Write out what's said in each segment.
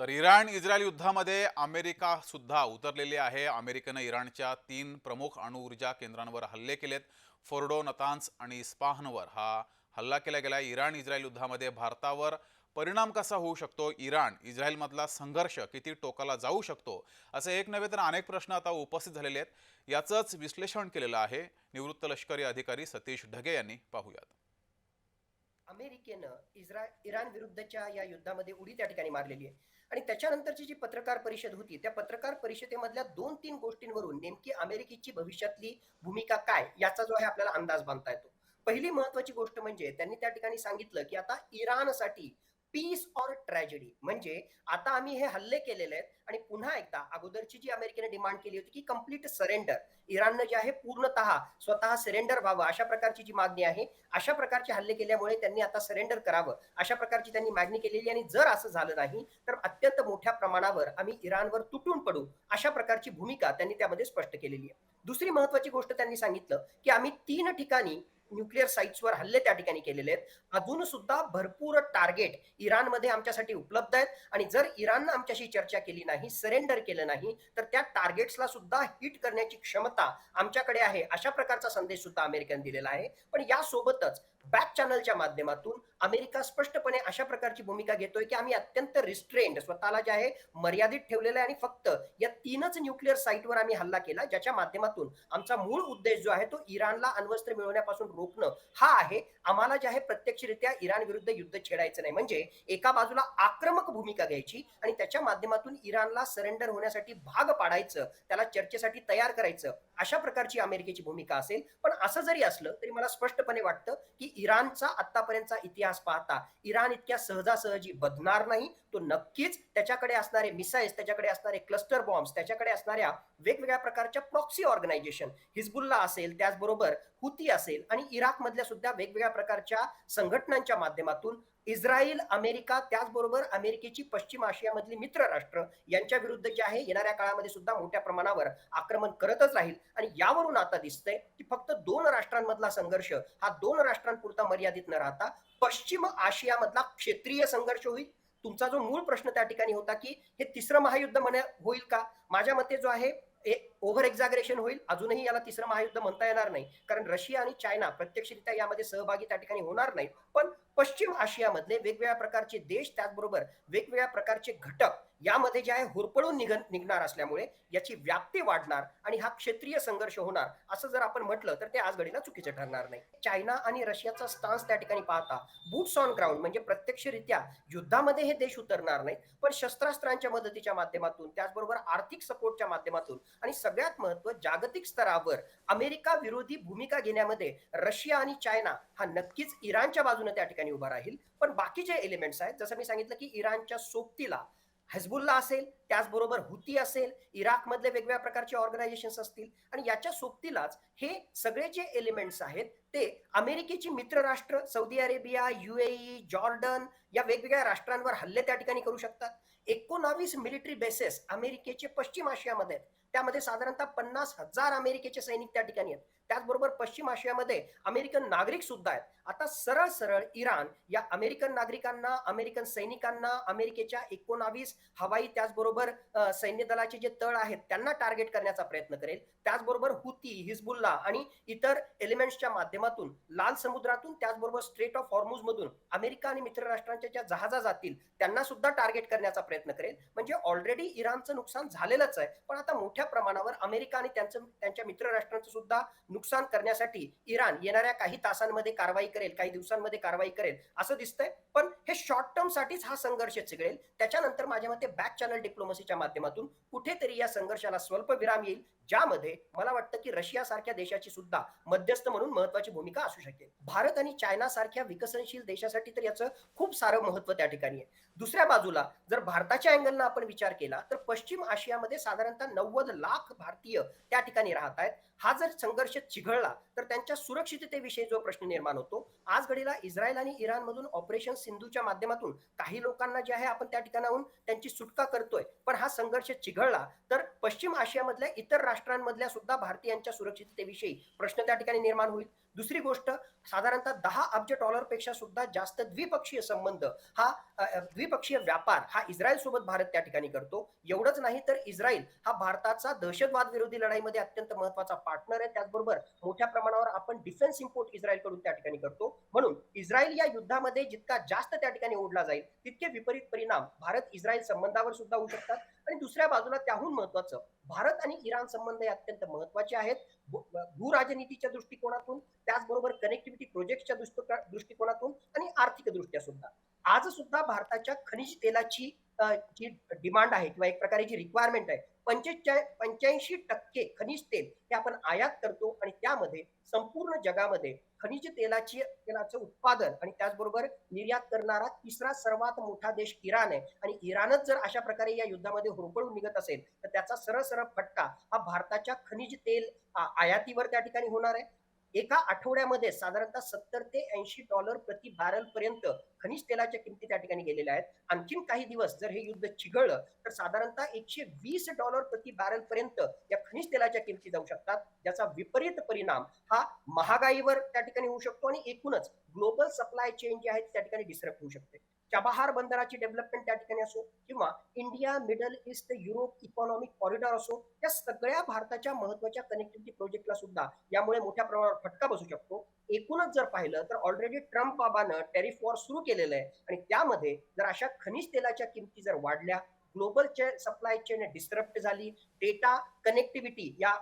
तर Iran Israel युद्धामध्ये America सुद्धा उतरलेली आहे. अमेरिकेनं इराणच्या तीन प्रमुख अणुऊर्जा केंद्रांवर हल्ले केलेत. फोर्डो नतान्स आणि इस्पाहनवर हा हल्ला केला गेला इराण इस्रायल युद्धामध्ये भारतावर परिणाम कसा होऊ शकतो? इराण इस्रायलमधला संघर्ष किती टोकाला जाऊ शकतो? असे एक नव्हे तर अनेक प्रश्न आता उपस्थित झालेले आहेत. याचंच विश्लेषण केलेलं आहे निवृत्त लष्करी अधिकारी सतीश ढगे यांनी. पाहूयात. अमेरिकेनं इस्रा इराण विरुद्धच्या या युद्धामध्ये उडी त्या ठिकाणी मारलेली आहे. आणि त्याच्यानंतरची जी पत्रकार परिषद होती त्या पत्रकार परिषदेमधल्या दोन तीन गोष्टींवरून नेमकी अमेरिकेची भविष्यातली भूमिका काय याचा जो आहे आपल्याला अंदाज बांधता येतो. पहिली महत्वाची गोष्ट म्हणजे त्यांनी त्या ठिकाणी सांगितलं की आता इराणसाठी पीस ऑर ट्रॅजेडी म्हणजे आता आम्ही हे हल्ले केलेले आहेत आणि पुन्हा एकदा अगोदरची जी अमेरिकेने डिमांड केली होती की कंप्लीट सरेंडर इराणनं जे आहे पूर्णतः स्वतः सरेंडर व्हावं अशा प्रकारची जी मागणी आहे अशा प्रकारचे हल्ले केल्यामुळे त्यांनी आता सरेंडर करावं अशा प्रकारची त्यांनी मागणी केलेली आणि जर असं झालं नाही तर अत्यंत मोठ्या प्रमाणावर आम्ही इराणवर तुटून पडू अशा प्रकारची भूमिका त्यांनी त्यामध्ये स्पष्ट केलेली आहे. दुसरी महत्वाची गोष्ट त्यांनी सांगितलं की आम्ही तीन ठिकाणी न्यूक्लिअर साईट्सवर हल्ले त्या ठिकाणी केलेले आहेत. अजून सुद्धा भरपूर टार्गेट इराणमध्ये आमच्यासाठी उपलब्ध आहेत. आणि जर इराणनं आमच्याशी चर्चा केली नाही सरेंडर केलं नाही तर त्या टार्गेट्सला सुद्धा हिट करण्याची क्षमता आमच्याकडे आहे अशा प्रकारचा संदेश सुद्धा अमेरिकन दिलेला आहे. पण यासोबतच बॅक चॅनलच्या माध्यमातून अमेरिका स्पष्टपणे अशा प्रकारची भूमिका घेतोय की आम्ही अत्यंत रिस्ट्रेंड स्वतःला जे आहे मर्यादित ठेवलेलं आहे. आणि फक्त या तीनच न्यूक्लिअर साईटवर आम्ही हल्ला केला ज्याच्या माध्यमातून आमचा मूळ उद्देश जो आहे तो इराणला अण्वस्त्र मिळवण्यापासून रोखणं हा आहे. आम्हाला जे आहे प्रत्यक्षरित्या इराण विरुद्ध युद्ध छेडायचं नाही. म्हणजे एका बाजूला आक्रमक भूमिका घ्यायची आणि त्याच्या माध्यमातून इराणला सरेंडर होण्यासाठी भाग पाडायचं त्याला चर्चेसाठी तयार करायचं अशा प्रकारची अमेरिकेची भूमिका असेल. पण असं जरी असलं तरी मला स्पष्टपणे वाटतं की इराणचा आतापर्यंतचा इतिहास पाहता इराण इतक्या सहजासहजी बदणार नाही. तो नक्कीच त्याच्याकडे असणारे मिसाईल्स त्याच्याकडे असणारे क्लस्टर बॉम्ब्स त्याच्याकडे असणाऱ्या वेगवेगळ्या प्रकारच्या प्रॉक्सी ऑर्गनायझेशन हिजबुल्ला असेल त्याचबरोबर हुती असेल आणि इराक मधल्या सुद्धा वेगवेगळ्या प्रकारच्या संघटनांच्या माध्यमातून इस्रायल अमेरिका त्याचबरोबर अमेरिकेची पश्चिम आशियामधली मित्र राष्ट्र यांच्या विरुद्ध जे आहे येणाऱ्या काळामध्ये सुद्धा मोठ्या प्रमाणावर आक्रमण करतच राहील. आणि यावरून आता दिसतंय की फक्त दोन राष्ट्रांमधला संघर्ष हा दोन राष्ट्रांपुरता मर्यादित न राहता पश्चिम आशियामधला क्षेत्रीय संघर्ष होईल. तुमचा जो मूळ प्रश्न त्या ठिकाणी होता की हे तिसरं महायुद्ध म्हणे होईल का? माझ्या मते जो आहे ओव्हर एक्झागरेशन होईल अजूनही याला तिसरं महायुद्ध म्हणता येणार नाही. कारण रशिया आणि चायना प्रत्यक्षरित्या यामध्ये सहभागी त्या ठिकाणी होणार नाही पण पश्चिम आशियामधले वेगवेगळ्या प्रकारचे देश त्याचबरोबर वेगवेगळ्या प्रकारचे घटक यामध्ये जे आहे होरपळून निघ निघणार असल्यामुळे याची व्याप्ती वाढणार आणि हा क्षेत्रीय संघर्ष होणार असं जर आपण म्हटलं तर ते आज घडीला चुकीचं ठरणार नाही. चायना आणि रशियाचा स्टान्स त्या ठिकाणी पाहता बुट्स ऑन ग्राउंड म्हणजे प्रत्यक्षरित्या युद्धामध्ये हे देश उतरणार नाहीत पण शस्त्रास्त्रांच्या मदतीच्या माध्यमातून त्याचबरोबर आर्थिक सपोर्टच्या माध्यमातून आणि सगळ्यात महत्त्व जागतिक स्तरावर अमेरिका विरोधी भूमिका घेण्यामध्ये रशिया आणि चायना हा नक्कीच इराणच्या बाजूने त्या ठिकाणी उभा राहील. पण बाकीचे एलिमेंट्स आहेत जसं मी सांगितलं की इराणच्या सोबतीला हेजबुल्ला असेल त्याचबरोबर हुती असेल इराकमधले वेगवेगळ्या प्रकारचे ऑर्गनायझेशन्स असतील आणि याच्या सोबतीलाच हे सगळे जे एलिमेंट्स आहेत ते अमेरिकेची मित्र राष्ट्र सौदी अरेबिया युएई जॉर्डन या वेगवेगळ्या राष्ट्रांवर हल्ले त्या ठिकाणी करू शकतात. एकोणावीस मिलिटरी बेसेस अमेरिकेचे पश्चिम आशियामध्ये आहेत. त्यामध्ये साधारणतः पन्नास हजार अमेरिकेचे सैनिक त्या ठिकाणी आहेत. त्याचबरोबर पश्चिम आशियामध्ये अमेरिकन नागरिक सुद्धा आहेत. आता सरळ सरळ इराण या अमेरिकन नागरिकांना अमेरिकन सैनिकांना अमेरिकेच्या एकोणावीस हवाई त्याचबरोबर सैन्य दलाचे जे तळ आहेत त्यांना टार्गेट करण्याचा प्रयत्न करेल. त्याचबरोबर हुती हिजबुल्ला आणि इतर एलिमेंट्सच्या माध्यमातून लाल समुद्रातून त्याचबरोबर स्ट्रेट ऑफ हॉर्मुज मधून अमेरिका आणि मित्र राष्ट्रांच्या ज्या जहाजा जातील त्यांना सुद्धा टार्गेट करण्याचा प्रयत्न करेल. म्हणजे ऑलरेडी इराणचं नुकसान झालेलंच आहे. पण आता मोठ्या प्रमाणावर अमेरिका आणि त्यांचं त्यांच्या मित्र राष्ट्रांचं सुद्धा नुकसान करण्यासाठी इराण येणाऱ्या काही तासांमध्ये कारवाई करेल काही दिवसांमध्ये कारवाई करेल असं दिसतंय. पण हे शॉर्ट टर्म साठीच हा संघर्ष चिघळेल. त्याच्यानंतर माझ्या मते बॅक चॅनल डिप्लोमसीच्या माध्यमातून कुठेतरी या संघर्षाला स्वल्प विराम येईल. ज्यामध्ये मला वाटतं की रशिया सारख्या देशाची सुद्धा मध्यस्थ म्हणून महत्वाची भूमिका असू शकेल. भारत आणि चायना सारख्या विकसनशील देशासाठी तर याचं खूप सारं महत्त्व त्या ठिकाणी आहे. दुसऱ्या बाजूला जर भारताच्या अँगलनं आपण विचार केला तर पश्चिम आशियामध्ये साधारणतः नव्वद लाख भारतीय त्या ठिकाणी राहत आहेत. हा जर संघर्ष चिघळला तर त्यांच्या सुरक्षिततेविषयी जो प्रश्न निर्माण होतो आज घडीला इस्रायल आणि इराणमधून ऑपरेशन सिंधूच्या माध्यमातून काही लोकांना जे आहे आपण त्या ठिकाणाहून त्यांची सुटका करतोय. पण हा संघर्ष चिघळला तर पश्चिम आशियामधल्या इतर राष्ट्रांमधल्या सुद्धा भारतीयांच्या सुरक्षिततेविषयी प्रश्न त्या ठिकाणी निर्माण होईल. दुसरी गोष्ट साधारणतः दहा अब्ज डॉलरपेक्षा सुद्धा जास्त द्विपक्षीय संबंध हा द्विपक्षीय व्यापार हा इस्रायल सोबत भारत त्या ठिकाणी करतो. एवढंच नाही तर इस्रायल हा भारताचा दहशतवाद विरोधी लढाईमध्ये अत्यंत महत्त्वाचा पार्टनर आहे त्याचबरोबर मोठ्या प्रमाणावर आपण डिफेन्स इम्पोर्ट इस्रायलकडून त्या ठिकाणी करतो. म्हणून इस्रायल या युद्धामध्ये जितका जास्त त्या ठिकाणी ओढला जाईल तितके विपरीत परिणाम भारत इस्रायल संबंधावर सुद्धा होऊ शकतात. आणि दुसऱ्या बाजूला त्याहून महत्वाचं भारत आणि इराण संबंध हे अत्यंत महत्त्वाचे आहेत. भूराजनीतीच्या दृष्टिकोनातून त्याचबरोबर कनेक्टिव्हिटी प्रोजेक्टच्या दृष्टिकोनातून आणि आर्थिक दृष्ट्या सुद्धा. आज सुद्धा भारताच्या खनिज तेलाची जी डिमांड आहे किंवा एक प्रकारे जी रिक्वायरमेंट आहे पंचेचाळीस पंच्याऐंशी टक्के खनिज तेल हे आपण आयात करतो आणि त्यामध्ये संपूर्ण जगामध्ये खनिज तेलाची तेलाचं उत्पादन आणि त्याचबरोबर निर्यात करणारा तिसरा सर्वात मोठा देश इराण आहे. आणि इराणच जर अशा प्रकारे या युद्धामध्ये होरपळून निघत असेल तर त्याचा सरळ सरळ फटका हा भारताच्या खनिज तेल आयातीवर त्या ठिकाणी होणार आहे. एका आठवड्यामध्ये साधारणतः सत्तर ते ऐंशी डॉलर प्रति बॅरल पर्यंत खनिज तेलाच्या किमती त्या ठिकाणी गेलेल्या आहेत. आणखीन काही दिवस जर हे युद्ध चिघळलं तर साधारणतः एकशे वीस डॉलर प्रति बॅरल पर्यंत या खनिज तेलाच्या किमती जाऊ शकतात. ज्याचा विपरीत परिणाम हा महागाईवर त्या ठिकाणी होऊ शकतो आणि एकूणच ग्लोबल सप्लाय चेन जी आहे त्या ठिकाणी डिस्टर्ब होऊ शकते. चबाहार बंदराची डेव्हलपमेंट त्या ठिकाणी असो किंवा India Middle East Europe economic corridor असो या सगळ्या भारताच्या महत्त्वाच्या कनेक्टिव्हिटी प्रोजेक्टला सुद्धा यामुळे मोठ्या प्रमाणावर फटका बसू शकतो. एकूणच जर पाहिलं तर ऑलरेडी ट्रम्प बाबानं टॅरिफ वॉर सुरू केलेलं आहे आणि त्यामध्ये जर अशा खनिज तेलाच्या किमती जर वाढल्या ग्लोबल सप्लाय चेन डिस्टरप्ट झाली डेटा कनेक्टिव्हिटी या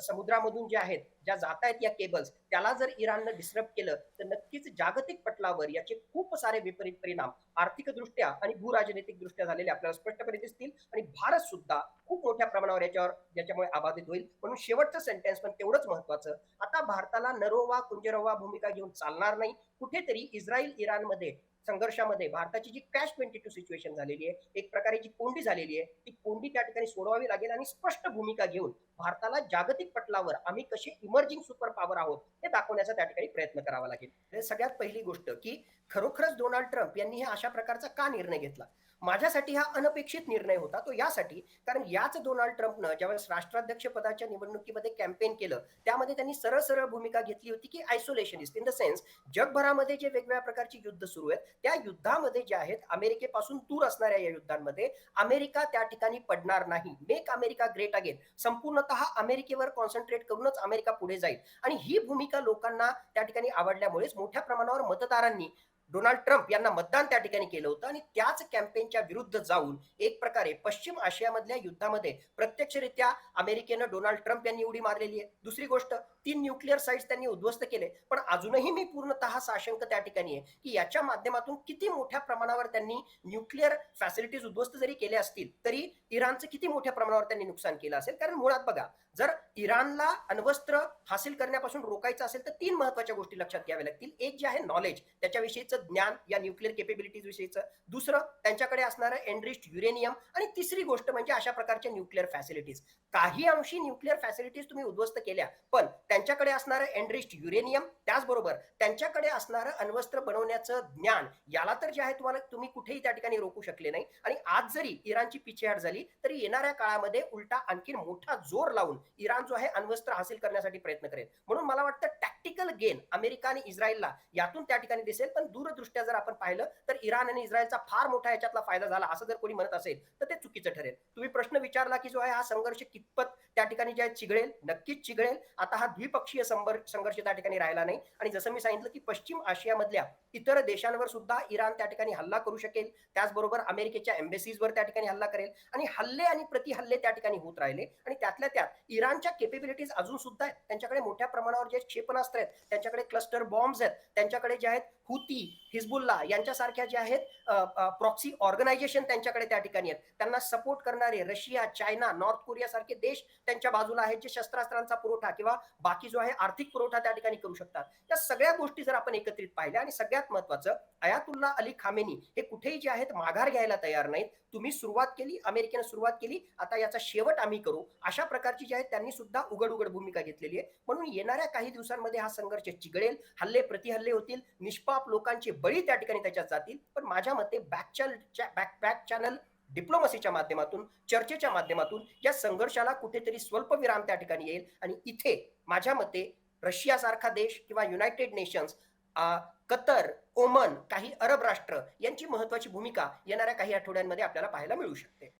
समुद्रामधून ज्या आहेत ज्या जात आहेत या केबल्स त्याला जर इराणनं डिस्टर्ब केलं तर नक्कीच जागतिक पटलावर याचे खूप सारे विपरीत परिणाम आर्थिक दृष्ट्या आणि भूराजनैतिक दृष्ट्या झालेले आपल्याला स्पष्टपणे दिसतील. आणि भारत सुद्धा खूप मोठ्या प्रमाणावर याच्यावर याच्यामुळे अबाधित होईल. म्हणून शेवटचं सेंटेन्स पण तेवढंच महत्वाचं. आता भारताला नरोवा कुंजरोवा भूमिका घेऊन चालणार नाही. कुठेतरी इस्रायल इराणमध्ये संघर्षामध्ये भारताची जी कॅश ट्वेंटी टू सिच्युएशन झालेली आहे एक प्रकारे जी कोंडी झालेली आहे ती कोंडी त्या ठिकाणी सोडवावी लागेल आणि स्पष्ट भूमिका घेऊन भारताला जागतिक पटलावर आम्ही कसे इमर्जिंग सुपर पॉवर आहोत हे दाखवण्याचा त्या ठिकाणी प्रयत्न करावा लागेल. हे सगळ्यात पहिली गोष्ट की खरोखरच डोनाल्ड ट्रम्प यांनी हे अशा प्रकारचा का निर्णय घेतला? माझ्यासाठी हा अनपेक्षित निर्णय होता तो यासाठी कारण याच डोनाल्ड ट्रम्पनं ज्यावेळेस राष्ट्राध्यक्ष पदाच्या निवडणुकीमध्ये कॅम्पेन केलं त्यामध्ये त्यांनी सरळ सरळ भूमिका घेतली होती की आयसोलेशनिस्ट इन द सेन्स जगभरामध्ये जे वेगवेगळ्या प्रकारची युद्ध सुरू आहेत त्या युद्धामध्ये जे आहेत अमेरिकेपासून दूर असणाऱ्या या युद्धांमध्ये अमेरिका त्या ठिकाणी पडणार नाही. मेक अमेरिका ग्रेट अगेन संपूर्णतः अमेरिकेवर कॉन्सन्ट्रेट करूनच अमेरिका पुढे जाईल. आणि ही भूमिका लोकांना त्या ठिकाणी आवडल्यामुळेच मोठ्या प्रमाणावर मतदारांनी डोनाल्ड ट्रम्प यांना मतदान त्या ठिकाणी केलं होतं आणि त्याच कॅम्पेनच्या विरुद्ध जाऊन एक प्रकारे पश्चिम आशियामधल्या युद्धामध्ये प्रत्यक्षरित्या अमेरिकेनं डोनाल्ड ट्रम्प यांनी उडी मारलेली आहे. दुसरी गोष्ट तीन न्यूक्लिअर साईट्स त्यांनी उद्ध्वस्त केले. पण अजूनही मी पूर्णतः साशंक त्या ठिकाणी आहे की याच्या माध्यमातून किती मोठ्या प्रमाणावर त्यांनी न्यूक्लिअर फॅसिलिटीज उद्ध्वस्त जरी केल्या असतील तरी इराणचं किती मोठ्या प्रमाणावर त्यांनी नुकसान केलं असेल? कारण मुळात बघा जर इराणला अण्वस्त्र हासिल करण्यापासून रोखायचं असेल तर तीन महत्त्वाच्या गोष्टी लक्षात घ्याव्या लागतील. एक जे आहे नॉलेज त्याच्याविषयीचं ज्ञान या न्यूक्लिअर केपेबिलिटीज विषयीचं. दुसरं त्यांच्याकडे असणारं एनरिस्ट युरेनियम आणि तिसरी गोष्ट म्हणजे अशा प्रकारच्या न्यूक्लिअर फॅसिलिटीज काही अंशी न्यूक्लिअर फॅसिलिटीज तुम्ही उद्ध्वस्त केल्या पण त्यांच्याकडे असणारं एनरिस्ट युरेनियम त्याचबरोबर त्यांच्याकडे असणारं अण्वस्त्र बनवण्याचं ज्ञान याला तर जे आहे तुम्हाला तुम्ही कुठेही त्या ठिकाणी रोखू शकले नाही. आणि आज जरी इराणची पिछेहाट झाली तरी येणाऱ्या काळामध्ये उलटा आणखी मोठा जोर लावून इराण जो आहे अण्वस्त्र हासिल करण्यासाठी प्रयत्न करेल. म्हणून मला वाटतं टॅक्टिकल गेन अमेरिका आणि इस्रायलला यातून त्या ठिकाणी दिसेल. पण दूरदृष्ट्या जर आपण पाहिलं तर इराण आणि इस्रायलचा फार मोठा याच्यातला फायदा झाला असं जर कोणी म्हणत असेल तर ते चुकीचं ठरेल. तुम्ही प्रश्न विचारला की जो आहे हा संघर्ष कितपत त्या ठिकाणी जे आहे चिघळेल? नक्कीच चिघळेल. आता हा द्विपक्षीय संघर्ष त्या ठिकाणी राहिला नाही. आणि जसं मी सांगितलं की पश्चिम आशियामधल्या इतर देशांवर सुद्धा इराण त्या ठिकाणी हल्ला करू शकेल. त्याचबरोबर अमेरिकेच्या एम्बेसीजवर त्या ठिकाणी हल्ला करेल. आणि हल्ले आणि प्रतिहल्ले त्या ठिकाणी होत राहिले. आणि त्यातल्या त्यात इराणच्या केपेबिलिटीज अजून सुद्धा आहेत. त्यांच्याकडे मोठ्या प्रमाणावर जे क्षेपणास्त्र आहेत त्यांच्याकडे क्लस्टर बॉम्ब्स आहेत त्यांच्याकडे जे आहेत हुती हिजबुल्ला यांच्यासारख्या ज्या आहेत प्रॉक्सी ऑर्गनायझेशन त्यांच्याकडे त्या ठिकाणी आहेत. त्यांना सपोर्ट करणारे रशिया चायना नॉर्थ कोरिया सारखे देश त्यांच्या बाजूला आहेत जे शस्त्रास्त्रांचा पुरवठा किंवा बाकी जो आहे आर्थिक पुरवठा त्या ठिकाणी करू शकतात. या सगळ्या गोष्टी जर आपण एकत्रित पाहिल्या आणि सगळ्यात महत्वाचं अयातुल्ला अली खामेनी हे कुठेही जे आहेत माघार घ्यायला तयार नाहीत. तुम्ही सुरुवात केली अमेरिकेनं सुरुवात केली आता याचा शेवट आम्ही करू. अशा प्रकारची जी आहे त्यांनी सुद्धा उघड उघड भूमिका घेतलेली आहे. म्हणून येणाऱ्या काही दिवसांमध्ये हा संघर्ष चिघळेल हल्ले प्रतिहल्ले होतील निष्पाप लोकांचे बळी त्या ठिकाणी त्याच्यात जातील. पण माझ्या मते बॅक बॅक बॅक चॅनल डिप्लोमसीच्या माध्यमातून चर्चेच्या माध्यमातून या संघर्षाला कुठेतरी स्वल्पविराम त्या ठिकाणी येईल. आणि इथे माझ्या मते रशियासारखा देश किंवा युनायटेड नेशन्स कतर ओमन काही अरब राष्ट्र यांची महत्वाची भूमिका येणाऱ्या काही आठवड्यांमध्ये आपल्याला पाहायला मिळू शकते.